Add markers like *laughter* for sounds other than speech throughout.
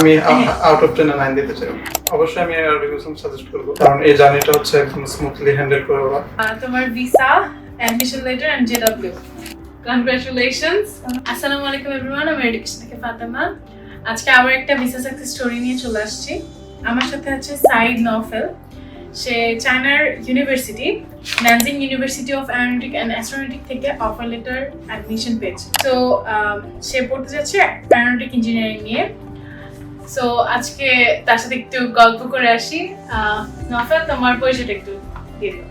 আমি। Out of টেনে nine দিতে চাই। অবশ্যই আমি আরবিক হোসেন সাজেস্ট করব। কারণ এই জার্নিটা হচ্ছে একদম স্মুথলি হ্যান্ডেল করে ওরা। তোমার visa admission letter and JW congratulations আসসালামু আলাইকুম এভরিওয়ান আমি এডুকেশন থেকে ফাতেমা আজকে আবার একটা ভিসা সাকসেস স্টোরি নিয়ে চলে আসছি। আমার সাথে আছে সাইদ নফেল সে চায়নার university Nanjing university of aeronautic and astronautic থেকে অফার লেটার অ্যাডমিশন পেয়েছে। তো সে পড়তে যাচ্ছে অ্যারোনটিক ইঞ্জিনিয়ারিং নিয়ে। সো আজকে তার সাথে একটু গল্প করে আসি। নফেল তোমার পরিচয়টা একটু দিয়ে দিও।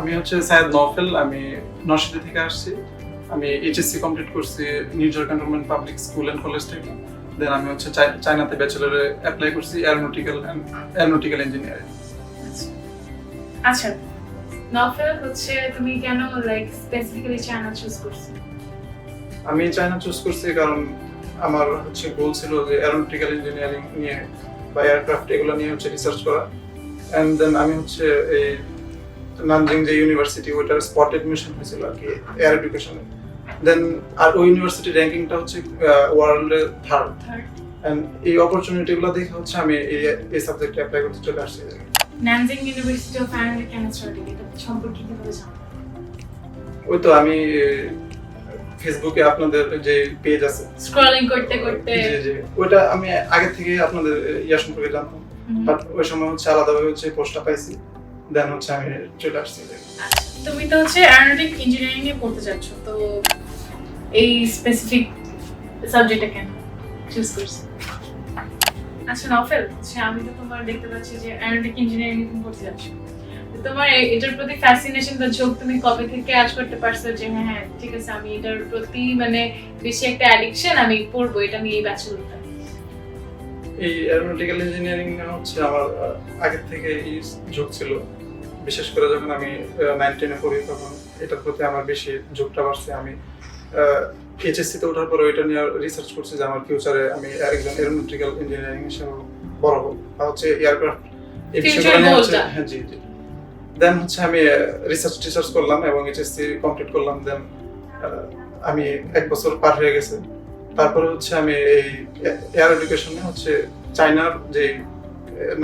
আমি হচ্ছে সায়দ নফেল আমি নরসিটি থেকে আসছি। আমি এইচএসসি কমপ্লিট করছি নিউজর cantonment public school and college থেকে। দেন আমি হচ্ছে চায়নাতে ব্যাচেলরে অ্যাপ্লাই করছি অ্যারোনটিক্যাল অ্যান্ড অ্যারোনটিক্যাল ইঞ্জিনিয়ারিং আচ্ছা। নফেল হচ্ছে তুমি কেন লাইক স্পেসিফিক্যালি চায়না চুজ করছ? আমি চায়না চুজ করছি কারণ আমার হচ্ছে গোল ছিল যে অ্যারোনটিক্যাল ইঞ্জিনিয়ারিং নিয়ে বা এয়ারক্রাফট এগুলো নিয়ে হচ্ছে রিসার্চ করা। অ্যান্ড দেন আমি হচ্ছে এই নানজিং যে ইউনিভার্সিটি ওইটার স্পট এডমিশন হয়েছিল আর কি এয়ার এডুকেশনে দেন আর ওই ইউনিভার্সিটি র্যাঙ্কিংটা হচ্ছে ওয়ার্ল্ডে থার্ড অ্যান্ড এই অপরচুনিটিগুলো দেখে হচ্ছে আমি এই এই সাবজেক্টে অ্যাপ্লাই করতে চলে আসছি। Nanjing university of and astronautic এটা সম্পর্কে কীভাবে জানো ওই তো আমি ফেসবুকে আপনাদের যে পেজ আছে। স্ক্রলিং করতে করতে। জি জি। ওইটা আমি আগে থেকে আপনাদের ইয়া সম্পর্কে জানতাম। বাট ওই সময় হচ্ছে আলাদাভাবে হচ্ছে পোস্টটা পাইছি। দেন হচ্ছে আমি চলে আসছি আচ্ছা, তুমি তো হচ্ছে অ্যারোনটিক ইঞ্জিনিয়ারিং এ পড়তে যাচ্ছ তো এই স্পেসিফিক সাবজেক্টটা কেন চুজ করছ? আচ্ছা নফেল আমি তো তোমার দেখতে পাচ্ছি যে অ্যারোনটিক ইঞ্জিনিয়ারিং পড়তে যাচ্ছ তোমার এটার প্রতি ফ্যাসিনেশন বা ঝোঁক তুমি কবে থেকে আজ করতে পারছ যে হ্যাঁ হ্যাঁ ঠিক আছে আমি এটার প্রতি মানে বেশি একটা অ্যাডিকশন আমি পড়ব এটা নিয়ে এই ব্যাচেলরটা। এই অ্যারোনটিক্যাল ইঞ্জিনিয়ারিং হচ্ছে আমার আগের থেকে এই ঝোঁক ছিল। বিশেষ করে যখন আমি নাইন টেনে পড়ি তখন এটার প্রতি আমার বেশি ঝোঁকটা বাড়ছে। আমি এইচএসসি তে ওঠার পরে ওইটা নিয়ে রিসার্চ করছি যে আমার ফিউচারে আমি একজন এরোনটিক্যাল ইঞ্জিনিয়ারিং হিসেবে বড় হব। বা হচ্ছে এয়ারক্রাফট এই বিষয়গুলো নিয়ে হচ্ছে হ্যাঁ জি জি। দেন হচ্ছে আমি রিসার্চ টিসার্চ করলাম এবং এইচএসসি কমপ্লিট করলাম দেন আমি এক বছর পার হয়ে গেছে। তারপরে হচ্ছে আমি এই এয়ার এডুকেশনে হচ্ছে চায়নার যে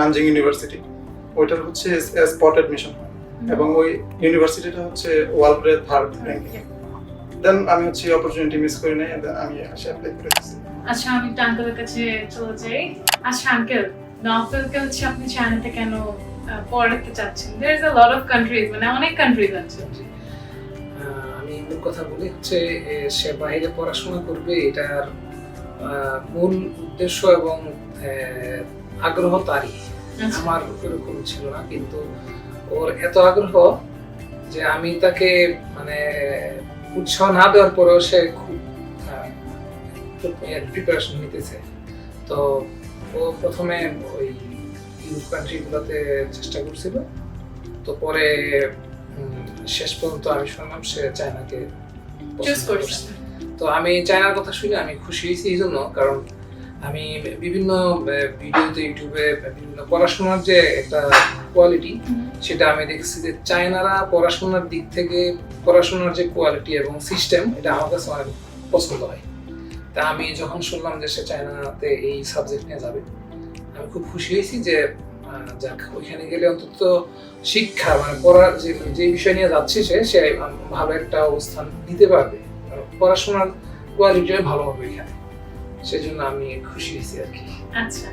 নানজিং ইউনিভার্সিটি ওইটার হচ্ছে স্পট অ্যাডমিশন এবং ওই ইউনিভার্সিটিটা হচ্ছে ওয়ার্ল্ডে থার্ড র্যাঙ্কিং দেন আমি হচ্ছে অপরচুনিটি মিস করি নাই আমি এসে অ্যাপ্লাই করে আচ্ছা আমি একটু আঙ্কেলের কাছে চলে যাই। আচ্ছা আঙ্কেল নফেলকে হচ্ছে আপনি চায়নাতে কেন পড়াতে চাচ্ছেন। There is a lot of countries মানে অনেক কান্ট্রিজ আছে। আমি মূল কথা বলি হচ্ছে সে বাইরে পড়াশোনা করবে এটার মূল উদ্দেশ্য এবং আগ্রহ তারই। আচ্ছা। আমার ওরকম ছিল না কিন্তু ওর এত আগ্রহ যে আমি তাকে মানে উৎসাহ না দেওয়ার পরেও সে খুব প্রিপারেশন নিতেছে। তো ও প্রথমে ওই ইউরোপ কান্ট্রিগুলোতে চেষ্টা করছিল। তো পরে শেষ পর্যন্ত আমি শুনলাম সে চায়নাকে তো আমি চায়নার কথা শুনে আমি খুশি হয়েছি এই জন্য কারণ আমি বিভিন্ন ভিডিওতে ইউটিউবে বিভিন্ন পড়াশোনার যে একটা কোয়ালিটি সেটা আমি দেখছি যে চায়নারা পড়াশোনার দিক থেকে পড়াশোনার যে কোয়ালিটি এবং সিস্টেম এটা আমার কাছে অনেক পছন্দ হয়। তা আমি যখন শুনলাম যে সে চায়নাতে এই সাবজেক্ট নিয়ে যাবে খুব খুশি হয়েছি যে যাক ওইখানে গেলে অন্তত শিক্ষা মানে পড়ার যে যে বিষয় নিয়ে যাচ্ছে সে সে ভালো একটা অবস্থান নিতে পারবে। পড়াশোনার কোয়ালিটিও ভালো হবে এখানে। সেজন্য আমি খুশি হয়েছি আর কি। আচ্ছা।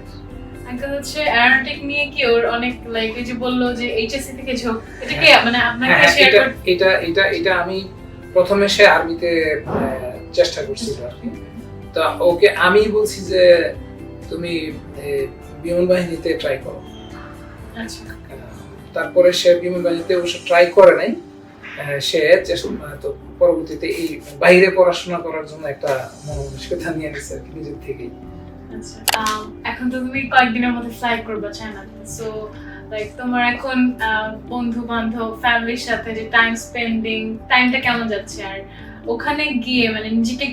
আঙ্কেল হচ্ছে অ্যারোনটিক নিয়ে কি ওর অনেক লাইক যে বলল যে এইচএসসি থেকে ঝোঁক এটা কি? মানে আপনাকে শেয়ার এটা এটা এটা এটা আমি প্রথমে সে আরবিতে চেষ্টা করছিল আর কি। তা ওকে আমি বলছি যে তুমি বিমান বাহিনীতে ট্রাই করো। আচ্ছা। তারপরে সে বিমান বাহিনীতে অবশ্য ট্রাই করে নাই। সে তো পরবর্তীতে এই বাইরে পড়াশোনা করার জন্য একটা মনোমানসিকতা নিয়ে নিচ্ছে আর কি নিজের থেকেই। আচ্ছা এখন তো তুমি কয়েকদিনের মধ্যে ফ্লাই করবে চায়নাতে সো লাইক তোমার এখন বন্ধু বান্ধব ফ্যামিলির সাথে যে টাইম স্পেন্ডিং টাইমটা কেমন যাচ্ছে? আর ওখানে গিয়ে মানে নিজেকে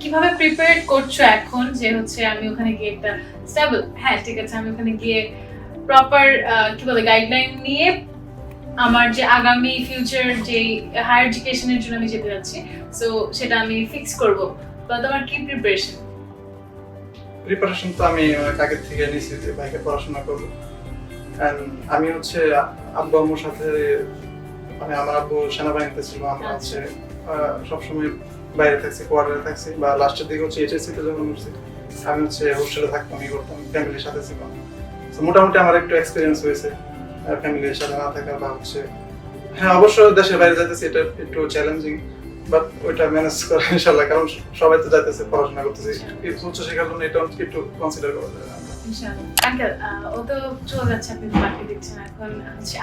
কীভাবে প্রিপেয়ার করছ এখন যে হচ্ছে আমি ওখানে গিয়ে একটা স্টেবল হ্যাঁ ঠিক আছে আমি ওখানে গিয়ে প্রপার কি বলে গাইডলাইন নিয়ে আমার যে আগামী ফিউচার যে হায়ার এডুকেশনের জন্য আমি যেতে যাচ্ছি সো সেটা আমি ফিক্স করব। বা তোমার কি প্রিপারেশন প্রিপারেশন তো আমি আগের থেকে নিয়েছি যে বাইকে পড়াশোনা করব। আমি হচ্ছে আব্বু আম্মুর সাথে মানে আমার আব্বু সেনাবাহিনীতে ছিল আমরা হচ্ছে আহ, সবসময় বাইরে থাকছি কোয়ার্টারে থাকছি বা লাস্টের দিকে হচ্ছে এইচএসসি তে যখন উঠছি আমি হচ্ছে হোস্টেলে থাকতাম ই করতাম ফ্যামিলির সাথে ছিলাম। তো মোটামুটি আমার একটু এক্সপিরিয়েন্স হয়েছে ফ্যামিলির সাথে না থাকা বা হচ্ছে হ্যাঁ অবশ্য দেশের বাইরে যাইতেছি এটা একটু চ্যালেঞ্জিং বাট ওইটা ম্যানেজ করা *laughs* ইনশাল্লাহ কারণ সবাই তো যাইতেছে পড়াশোনা করতেছে। উচ্চ শিক্ষার জন্য এটা একটু কনসিডার করা যায়। আঙ্কেল ও তো চলে যাচ্ছে আপনি তো দিচ্ছেন এখন।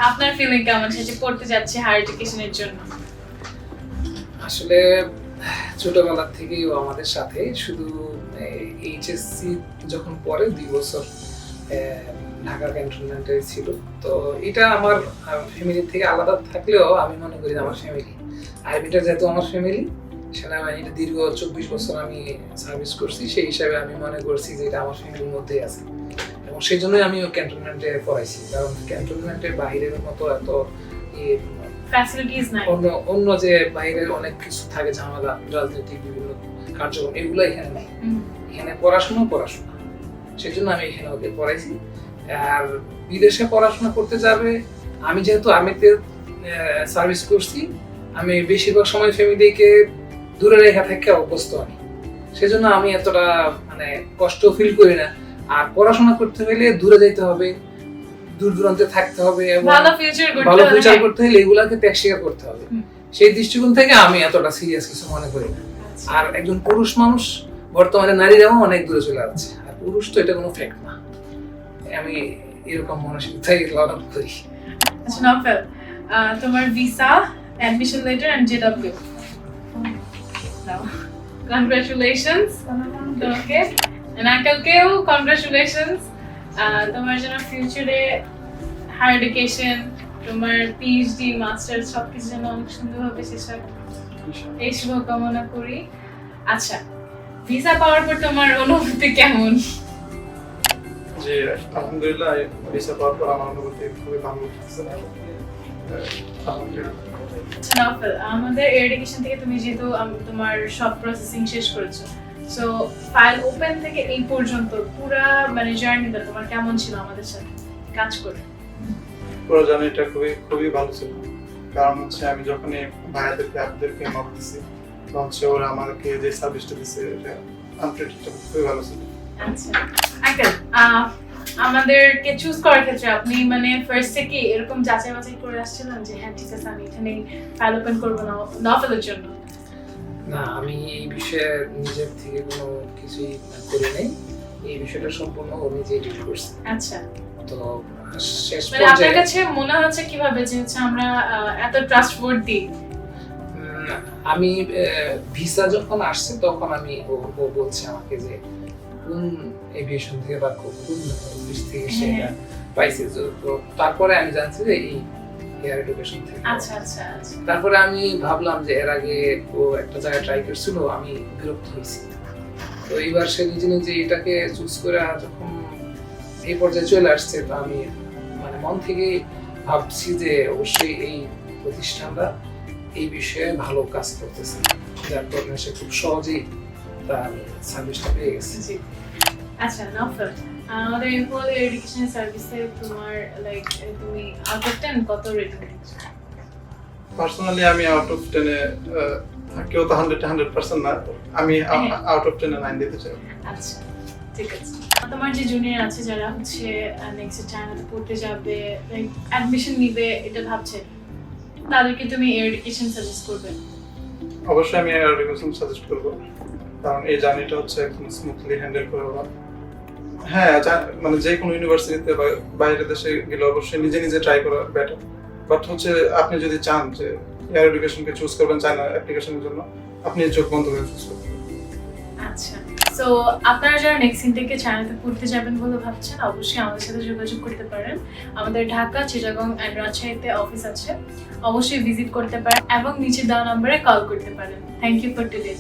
আপনার ফিলিং কেমন? সে যে পড়তে যাচ্ছে হায়ার এডুকেশনের জন্য। আসলে ছোটবেলা থেকেই ও আমাদের সাথে। শুধু এইচএসসি যখন পরে দুই বছর ঢাকা ক্যান্টনমেন্টে ছিল। তো এটা আমার ফ্যামিলি থেকে আলাদা থাকলেও আমি মনে করি আমার ফ্যামিলি আইবিটা যেহেতু আমার ফ্যামিলি সেনাবাহিনীতে দীর্ঘ চব্বিশ বছর আমি সার্ভিস করছি। সেই হিসাবে আমি মনে করছি যে এটা আমার ফ্যামিলির মধ্যেই আছে। এবং সেই জন্যই আমি ক্যান্টনমেন্টে পড়াইছি। কারণ ক্যান্টনমেন্টের বাইরের মতো এত ফ্যাসিলিটিস নাই। অন্য অন্য যে বাইরের অনেক কিছু থাকে ঝামেলা রাজনৈতিক বিভিন্ন কার্যক্রম এগুলো এখানে নেই। এখানে পড়াশোনা পড়াশোনা। সেই জন্য আমি এখানে ওকে পড়াইছি। আর বিদেশে পড়াশোনা করতে যাবে। আমি যেহেতু আর্মিতে সার্ভিস করছি আমি বেশিরভাগ সময় ফ্যামিলিকে দূরে রেখা থেকে অভ্যস্ত আমি। সেজন্য আমি এতটা মানে কষ্ট ফিল করি না। আর পড়াশোনা করতে হলে দূরে যেতে হবে। দূর দূরান্তে থাকতে হবে এবং ভালো ফিউচার করতে হলে ফিউচার হ্যাঁ। করতে হলে এগুলাকে ত্যাগ স্বীকার করতে হবে। সেই দৃষ্টিকোণ থেকে আমি এতটা সিরিয়াস কিছু মনে করি না। আচ্ছা। আর একজন পুরুষ মানুষ বর্তমানে নারীরাও অনেক দূরে চলে যাচ্ছে। আর পুরুষ তো এটা কোনো ফ্যাক্ট না। আমি এরকম মানসিকতাই লালন করি। আচ্ছা নফেল আহ, তোমার visa admission letter and JW congratulations তোমাকে এন্ড আঙ্কেলকেও কনগ্রাচুলেশনস তোমার জন্য ফিউচারে হায়ার এডুকেশন তোমার পিএইচডি মাস্টার সবকিছু যেন অনেক সুন্দরভাবে শেষ হয় এই শুভকামনা করি। আচ্ছা ভিসা পাওয়ার পর তোমার অনুভূতি কেমন? জি আলহামদুলিল্লাহ ভিসা পাওয়ার পর আমার অনুভূতি খুবই ভালো আচ্ছা আমাদের এডুকেশন থেকে তুমি যেহেতু তোমার সব প্রসেসিং শেষ করেছ সো ফাইল ওপেন থেকে এই পর্যন্ত পুরা মানে জার্নিটা তোমার কেমন ছিল আমাদের সাথে? কাজ করে। পুরো জার্নিটা খুবই খুবই ভালো ছিল। কারণ হচ্ছে আমি যখনই ভাইয়াদেরকে আপনাদেরকে নক দিছি বা হচ্ছে ওরা আমাকে যে সার্ভিসটা দিচ্ছে এটা আনপ্রেডিক্টেবল খুবই ভালো ছিল। আচ্ছা। আঙ্কেল আমাদেরকে চুজ করার ক্ষেত্রে আপনি মানে ফার্স্ট থেকে এরকম যাচাই বাছাই করে আসছিলেন যে হ্যাঁ ঠিক আছে আমি এখানে ফাইল ওপেন করব না নভেলের জন্য? না আমি এই বিষয়ে নিজের থেকে কোনো কিছুই করি নাই। এই বিষয়টা সম্পূর্ণ ও নিজেই ডিল করছে। আচ্ছা। তো শেষ মানে আপনার কাছে মনে হচ্ছে কীভাবে যে হচ্ছে আমরা এত উম, আমি ভিসা যখন আসছে তখন আমি ও বলছে আমাকে যে কোন এভিয়েশন থেকে বা কোন অফিস থেকে হ্যাঁ। পাইছে। তো- তো তারপরে আমি জানছি যে এই এয়ার এডুকেশন থেকে। আচ্ছা আচ্ছা আচ্ছা। তারপরে আমি ভাবলাম যে এর আগে ও একটা জায়গায় ট্রাই করছিল আমি বিরক্ত হয়েছি। তো এইবার সে নিজে নিজে এটাকে চুজ করে যখন এই পর্যায়ে চলে আসছে তো আমি মানে মন থেকে ভাবছি যে অবশ্যই এই প্রতিষ্ঠানটা এই বিষয়ে ভালো কাজ করতেছে। যার কারণে সে খুব সহজেই তার সার্ভিসটা পেয়ে গেছে। জি। আচ্ছা নফল আমাদের ইম্পল এডুকেশন সার্ভিসে তোমার লাইক তুমি আউট অফ টেন কত রেটিং দিচ্ছ পার্সোনালি আমি আউট অফ টেনে কেউ তো হান্ড্রেড হান্ড্রেড পার্সেন্ট না। আমি। আউট অফ টেনে নাইন দিতে চাই। আচ্ছা ঠিক আছে। তোমার যে জুনিয়র আছে যারা হচ্ছে নেক্সট চায়নাতে পড়তে যাবে লাইক অ্যাডমিশন নিবে এটা ভাবছে তাদেরকে তুমি এডুকেশন সাজেস্ট করবে? অবশ্যই আমি এডুকেশন সাজেস্ট করব। কারণ এই জার্নিটা হচ্ছে একদম স্মুথলি হ্যান্ডেল করে ওরা। হ্যাঁ মানে যে কোনো ইউনিভার্সিটিতে বা বাইরের দেশে গেলে অবশ্যই নিজে নিজে ট্রাই করা বেটার বাট হচ্ছে আপনি যদি চান যে এয়ার এডুকেশনকে চুজ করবেন চায়না অ্যাপ্লিকেশনের জন্য, আপনি চোখ বন্ধ করে চুজ করবেন। আচ্ছা। সো আপনারা যারা নেক্সট ইনটেকে চায়নাতে পড়তে যাবেন বলে ভাবছেন, অবশ্যই আমাদের সাথে যোগাযোগ করতে পারেন। আমাদের ঢাকা, চিটাগং অ্যান্ড রাজশাহীতে অফিস আছে। অবশ্যই ভিজিট করতে পারেন এবং নিচে দেওয়া নম্বরে কল করতে পারেন। Thank you for today